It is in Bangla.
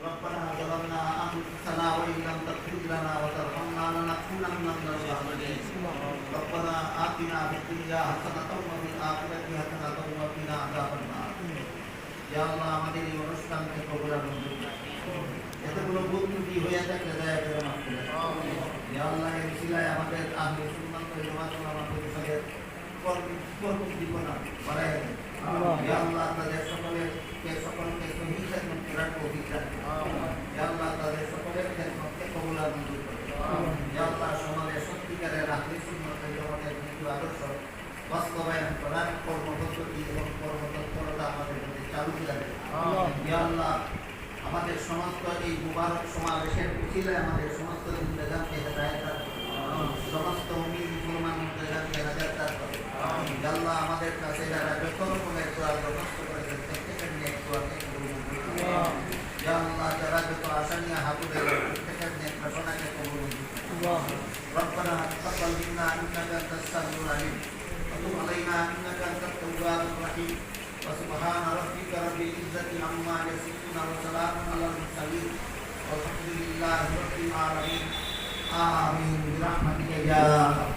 ربنا ظلمنا أنفسنا وإن لم تغفر لنا وترحمنا لنكونن من الخاسرين ربنا آتنا في الدنيا حسنة وفي الآخرة حسنة وقنا عذاب النار ইয়া আল্লাহ আমাদের এই অনুষ্ঠানকে কবুল আর মঞ্জুর করুন। এতগুলো ভুল ত্রুটি হয়ে থাকলে দয়া করে মাফ করে দাও। ইয়া আল্লাহ এই উসিলায় আমাদের আহলে সুন্নাত ওয়াল জামাত ওলামা পরিষদের কর্ম- কর্ম জীবনা বাড়ায় করার। ইয়া আল্লাহ তাদের সকলের খেদমতকে কবুল আর মঞ্জুর। ইয়া আল্লাহ সমাজে সত্যিকারের আহলে সুন্নাত ওয়াল জামাতের নীতি আদর্শ বাস্তবায়ন করার কর্মপদ্ধতি এবং কর্মতৎপরতা আমাদের মধ্যে চালু করে। ইয়া আল্লাহ আমাদের সমস্ত এই মুবারক সমাবেশের উচিলায় আমাদের সমস্ত জিন্দেগানকে হেদায়ত সমস্ত মুমিন মুসলমান জিন্দেগানকে হেদায়ত। ইয়া আল্লাহ আমাদের কাছে যারা যত রকমের দোয়া ربنا تقبل منا انك انت السميع العليم وتب علينا انك انت التواب الرحيم وسبحان ربك رب العزه عما يصفون وسلام على المرسلين والحمد لله رب العالمين امين برحمتك يا